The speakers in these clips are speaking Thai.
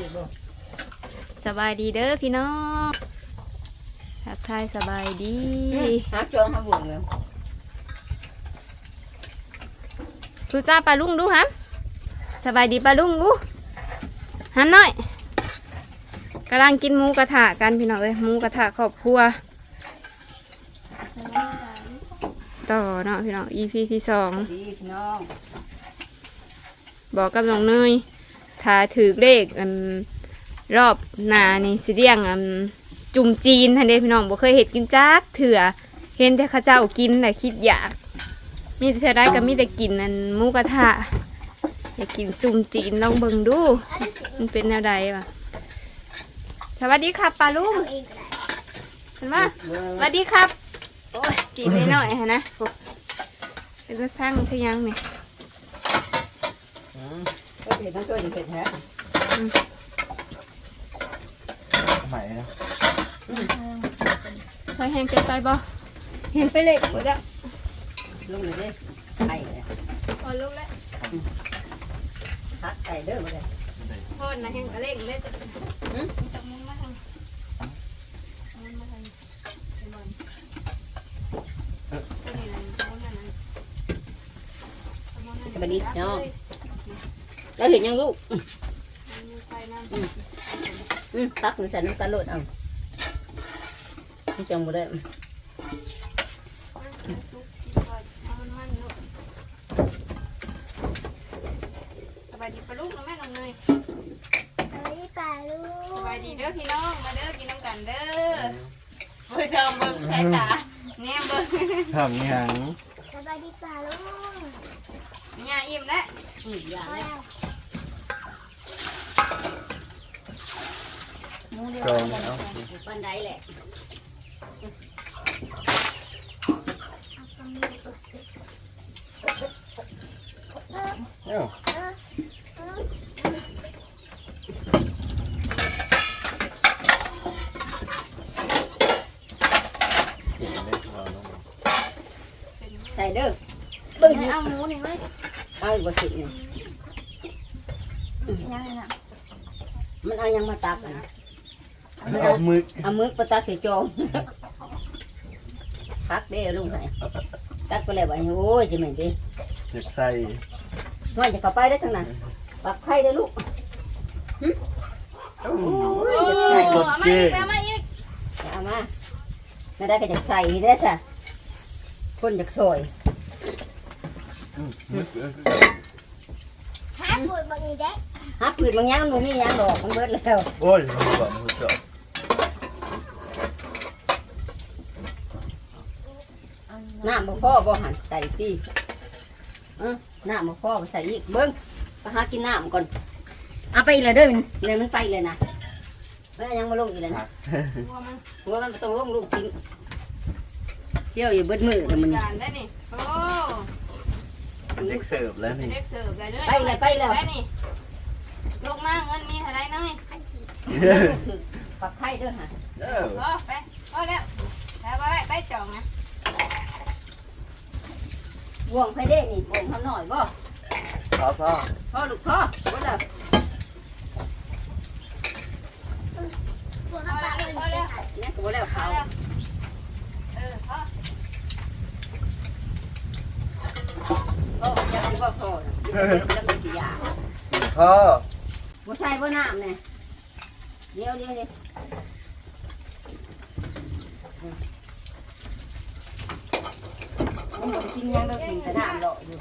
นี่บ่สบายดีเด้อพี่น้องทักทายสบายดีหาจองหาบุญแล้วทูจ้าปลาลุงดูฮะสบายดีปลาลุงดูฮันหน่อยกำลังกินหมูกระทะกันพี่น้องเอ้ยหมูกระทะครอบครัว ต่อเนาะพี่น้อง EP ที่สองดีพี่น้องบอกกับน้องเนย ถ้าถือเลขอันรอบหนานี่สิเรียงอันจุ่มจีนทันเดพี่น้องบ่เคยเห็ดกินจักเถื่อเห็นแต่ข้าเจ้ากินแต่คิดอยาก มีแต่เท่าไรก็มีแต่กินอันหมูกระทะอยากกินจุ่มจีนลองเบิ่งดู มันเป็นแนวใดวะสวัสดีครับปลาลุงเห็นปะสวัสดีครับโอ้ยจีนนิดหน่อยๆฮะนะเป็นสร้างทะยังนี่ ก็เห็นทั้งตัวอย่างเห็นแท้ใหม่นะใส่แห้งเกินไปบ่แห้งไปเลยหมดแล้วลุงเลยเด้ไข่เลยพอลุกแล้วพักไก่เด้อมาเลยโทษนะแห้งกระเล่งเลยหืมจับมุ้งมาทางมุ้งมาทางไอ้บอลตัวนี้นะมุ้งนั่นน่ะเอามุ้งนั่นน่ะสวัสดีพี่น้องแล้ว เห็นยังลูกเอามือไปน้ำอืมพักหนูใส่น้ำตาลโลดเอาที่จังบ่ได้ซุปกินก่อนเอามันมันลูกสบายดีปะลูกน้องแม่น้องเนยสวัสดีป่าลูสกบายดีเด้อพี่น้อง มาเด้อกินน้ำกันเด้อเบิ่งจอมเบิ่งใส่ตาแง่เบิ่งทำยังสวัสดีป่าลูกเนี่ยอิ่มแล้วอืมอย่าพอเลยแล้ว จองเอาปันไดแหละเอาตรงนี้ก่อนเอ้าเออเออเสียงเล็กเราลงใส่เด้อบึ้งไหนเอาหมูหน่อยไหมเอาอีกบ่สิเนี่ยยังไงน่ะมันเอายังมาตักอะ เอามือเอามือไปตักใส่จองพักเด้อลุงใส่ตักไปแล้วบ่โอ้ยจะเหม็นดิเจ็บใส่น้อยจะเข้าไปได้ทั้งนั้นปักไข่ได้ลูกโอ้โอ้ยเอามาอีกเอามาอีกเอามาไม่ได้ก็จะใส่ได้อจ้ะคนจะซอย มือ หาปุ๋ยบางทีได้ฮับผืนบางอย่างมันมีหยังดอกมันเบิดแล้วโอ้ยมือก่อนมือจอบน้ำบ่พอบ่หันใส่สิเออน้ำบ่พอก็ใส่อีกเบิ้งไปหากินน้ำก่อนเอาไปอีกเลยเด้อมันเลยมันไปเลยนะแล้วยังมาลงอีกเลยนะหัวมันหัวมันบ่ต้องลงลูกทิ้งเที่ยวอยู่เบิดมือแต่มันนี่จานได้นี่โอ้ เป็นเด็กเสิร์ฟแล้วนี่เด็กเสิร์ฟได้เลยไปเลยไปเลยได้นี่ลูกมาเงินมีเท่าไรเนยคือปักไข่เด้อฮะเออพอไปพอแล้วแล้วไปไปจองนะบ่วงไผเด้นี่บ่วงทำหน่อยบ่พ่อพ่อพ่อลูกพ่อบ่แล้วปุ๋ยน้ำปลาเลยพอแล้วเนี่ยก็บ่แล้วพอเขา แล้วเออพอ พ่อจะสิ บ่พ่อน่ะเดี๋ยวเดี๋ยวแล้วก็สิยาพ่อบ่ใส่บ่น้ำเนี่ยเดี๋ยวเดี๋ยวเดี๋ยวมันบ่ได้กินยังเรากินแต่น้ำเลาะอยู่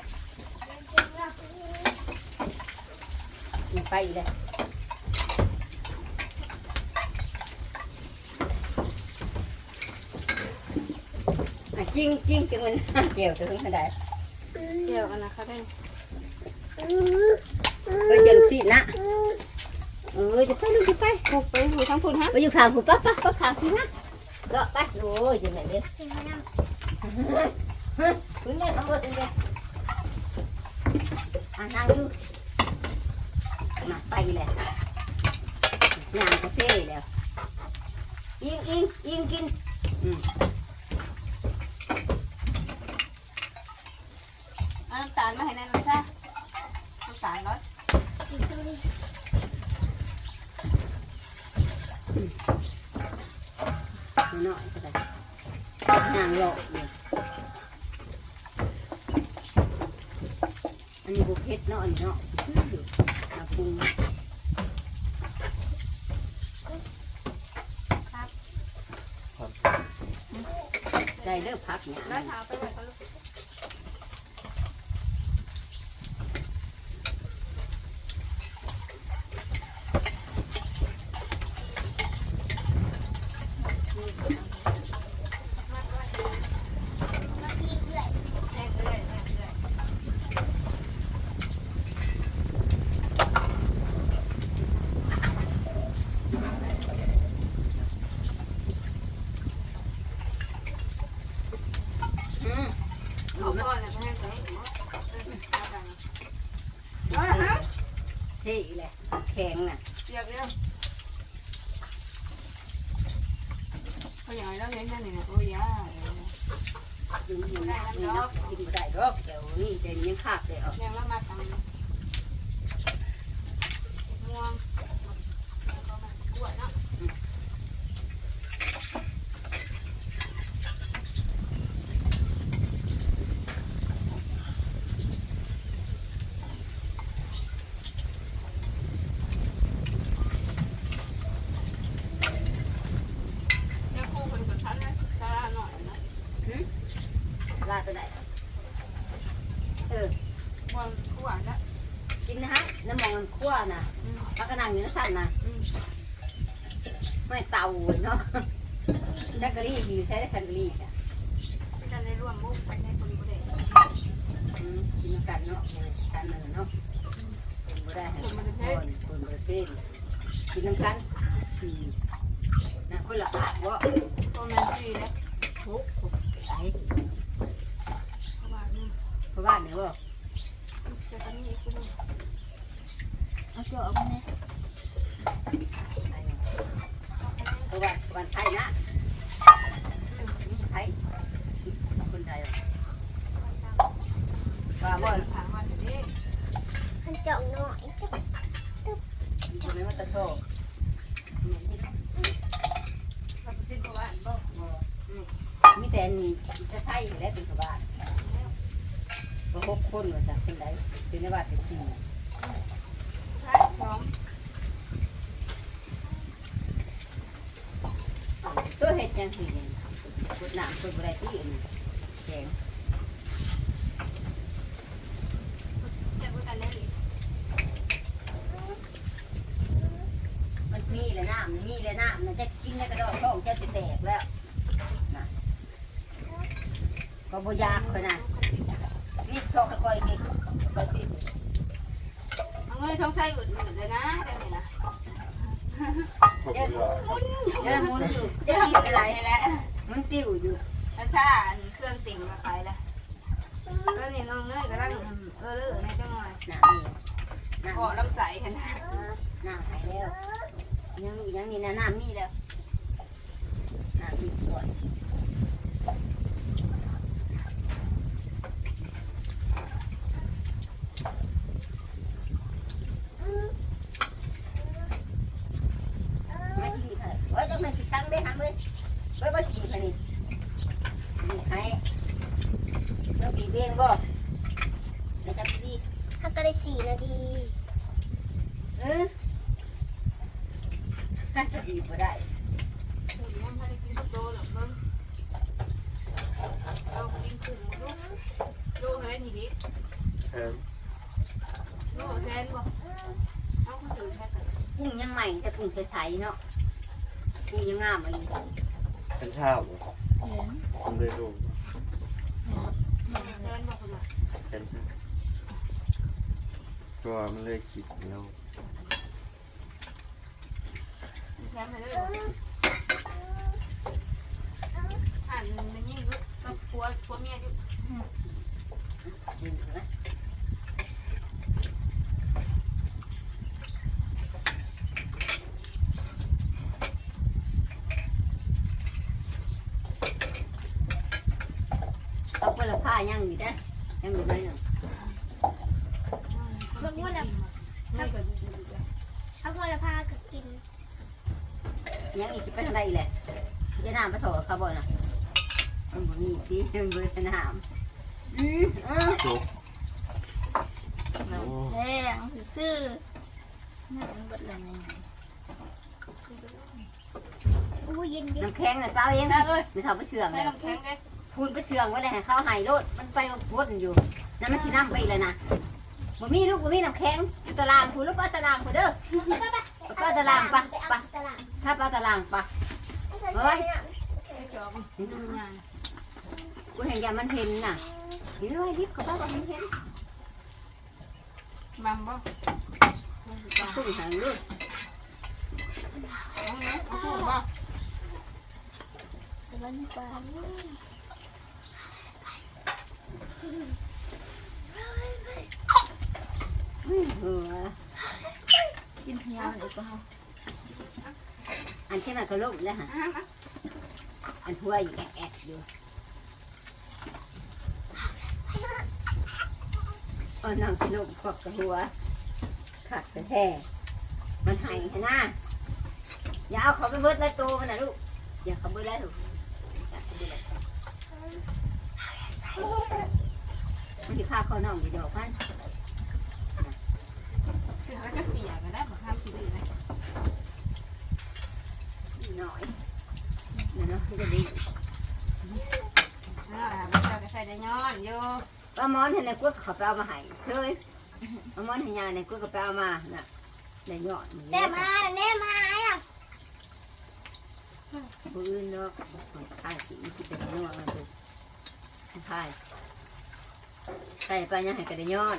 มันไปเลยอะจริงจริงจังมันเกี่ยวถึงขนาด เดี๋ยวกันนะคะได้เออเจนสินะเออจะไปลูกจะไปผูกไปผูกทั้งผูกฮะไปอยู่ข้างคุณป้าป้าป้าข้างคุณนะเลาะไปโอ้ยจะแม่เด้เป็นน้คุณแม่ทำบ่ถึงเด้อะนั่งอยู่มาไปเลยงานก็เซ่แล้วอิงอิงอิงกิน น่อยก็ได้ห่างหลอกอยู่อันนี้บุเพลทน่อดเนาะอันนี้เนาะอาปรุงได้เริ่มพักเนี่ย ได้ค่ะไปไหนก็ลูก ที่แหละแข็งน่ะเรียบเรียบเขาอย่างไรแล้วเห็นแค่นี้นะโอ้ยยากินอยู่นะนี่เนาะกินบ่ได้ดอกเดี๋ยวนี่เดี๋ยวยังขาดเลยอะยังละมาทำม่วงกล้วยเนาะ เดี๋ยวครูคนกับฉันนะซาร่าหน่อยนะ ลาตัวไหนเออ ม่วงกล้วยนะ กิ นนะฮะน้ำมองมันคั่วน่ะอืมพักกระนังอยู่นั่นสั่นน่ะอืมไม่เตาเนาะจักรีอยู่ใช้ได้จักรีอะที่จะได้ร่วมมุกไปในคนบุรีอืมกินกันเนาะกันเนเนาะเป็นบ่ได้ให้คนคนประเทศกินน้ำกันอืมน่ะคนละขาดวะโรแมนซีนะทุกไอ้ประมาณนี้เพราะว่าเนี่ยวะ แต่ตอนนี้คือ เอาเจ้าเอาไปเนี่ยเพราะว่าวันไทยนะมีไทยคนไทยว่าบ่ถามว่าเดี๋ยวนี้ขันจ่องหน่อยอยู่ในวัตโตเราไปเป็นประวัติบอกมีแต่นี่จะไทยและเป็นชาวบ้านก็หกคนว่าจากคนใดเป็นในบ้านเป็นสี่ ใช่พร้อมตัวเห็ดจังสีเนี่ยกดน้ำกดอะไรที่อื่นแข็งมันมีเลยน้ำมีเลยน้ำมันจะกินในกระดองท้องจะจะแตกแล้วนะก็บ่ยากคนนะนี่ทอกก้อยนี่ก็สิ เอาเลยท้องไส้อุดอุดเลยนะได้ไหมล่ะเดี๋ยวมุนเดี๋ยวมุนอยู่จะจะมีมีอะอะไรไรแล้วมันติ้วอยู่อาชาอันเครื่องติ่งมาไปแล้วเออนี่น้องเนยกำลังเออเลือในจังหน่อยน้ำนี่น้ำขอลำใสขนาดหน้ำหายแล้วยังยังนี่นะน้ำมีแล้วน้ำมีขวดไม่กินค่ะว่าจะมาสิช่างได้หาเว้ย เว้ยว่าสิกินค่ะนี่นี่ให้เราบีบเองบ่เดี๋ยวจะบีบถ้าก็ได้สี่นาทีเออถ้าจะบีบบ่ได้น้ำให้กินโตหรอกมึงเรากินขึ้นลูกลูกอะไรนี่ดิเออลูกแทนบ่เอาคนอื่นแค่กุ้งยังใหม่แต่กุ้งใสๆเนาะกุ้งยังงามอะไร เป็นข้าวผมเลยดูเชิญบอกคนละเป็นใช่ก็มันเลยขีดแล้วแถมไปเลยอ่านมันยิ่งรู้ก็ผัวผัวเมียอยู่ กินนะเอาไปละผ้ายังอยู่ได้ ยังอยู่ไหมเนาะมันว่าแล้วไม่เกิดถ้าพอละพาก็กินยังอีกไปทางใดแหละจะน้ำไปโถเขาบอกนะมันบ่มีสิมันบ่ได้น้ำอืมเออจุกโอ้แพงซื่อๆนั่นมันเบิดเลยไงอู้เย็นเย็นน้ำแข็งน่ะเจ้าเองนะเอ้ยไม่เท่าไปเชื่องใส่เลยน้ำแข็งเลย พูนไปเชื่องไว้เลยให้เขาใหายรถมันไปวนอยู่นั่นมันสิน้ำไปเลยนะบ่มีลูกบ่มีน้ำแข็งอยู่ตารางพูนลูกก็ตารางพูนเด้อก็ตารางปะปะตารางถ้าปลาตารางปะไม่ใช่ใช่เนี่ยจอกกูเห็นยามันเห็นน่ะนี่เลยรีบเขาบ้าก็เห็นเห็นมัมบ่เอาตุ้งหางลูกเอาถูกบ่แต่ว่านี่ปลาเนี่ยอื้อหือ กินพยาวเลยก็เอาอันที่มันก็ลูกแล้วฮะอันทั่วอยู่แอะอยู่อันนั่งที่ลูกขอบกับหัวขัดกระแทกมันหายให้หน้าอย่าเอาเขาไปเบิดแล้วโตมันนะลูกอย่าเขาเบิดแล้วลูกอย่าเขาเบิดแล้วมันจะฆ่า เขาน้องอยู่ดอกพันถึงแล้วจะเปียกก็ได้บ่ข้ามกินเลยนะหน่อยเดี๋ยวเนาะมันจะดีเอาล่ะบ่เจ้าก็ใส่ได้ย้อนอยู่ปลาหมอนเห็นในกุ้งเขาไปเอามาให้เคยปลาหมอนเห็นยาในกุ้งก็ไปเอามาน่ะในยอดมันแม่เยอะมาแม่มาอะผู้อื่นเนาะมันพายสีที่เป็นนัวมันคือพาย ใส่ไปยังให้กระเดย้อน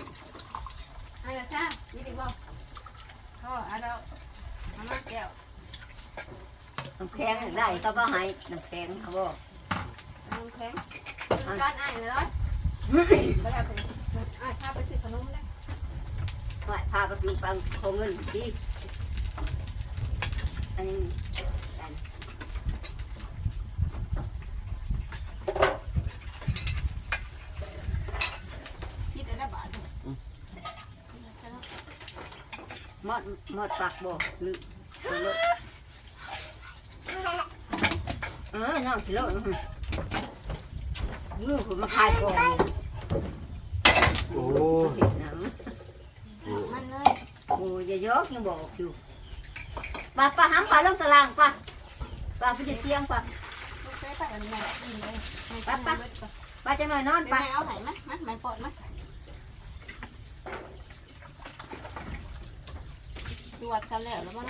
เอาล่ะจ้านี่ดีบ่พ่อเอาแล้วเอามาแก้วน้ำแข็งได้เขาก็ให้น้ำแข็งเขาบอกเอาน้ำแข็งก้อนอ้ายเลยเนาะบ่ได้ไปอ้ายพาไปซื้อขนมเลยว่าพาไปปลูกปังโคงเงินดีอันนี้กัน คิดได้บาท มอดมอดปักบ่หรือหรือเออน้องสิโลดลูกผมมาขายก่อนโอ้เห็นน้มันเลยำโอ้ยอย่ายกยังบอกอยู่ป้าป้าห้ามป้าลงตารางป้าป้าพี่จะเตียงป้าลูกเคยไปอันนี้แม่กินเลยป้าจะหน่อยนอนไปป้าเอาไหนมามาไหนปอดมา รวจซะแล้วแล้วมัน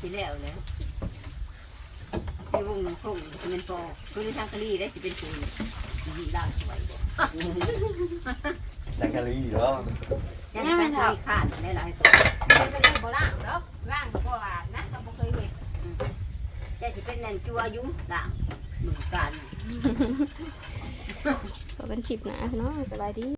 สิแล้วแล้วที่วงหลวงพ่งจะเป็นปอคือในทางกะลีได้สิเป็นปูนดีด่างสวยบ่จักรีเหรอยังเป็นกะลีขาดหลายๆตัวเป็นไปได้บ่ล่างเนาะล่างก็บ่อ่านนะก็บ่เคยเห็นแต่สิเป็นแนนจัวอยุ่ด่างเหมือนกันก็เป็นคลิปหนาเนาะสบายดี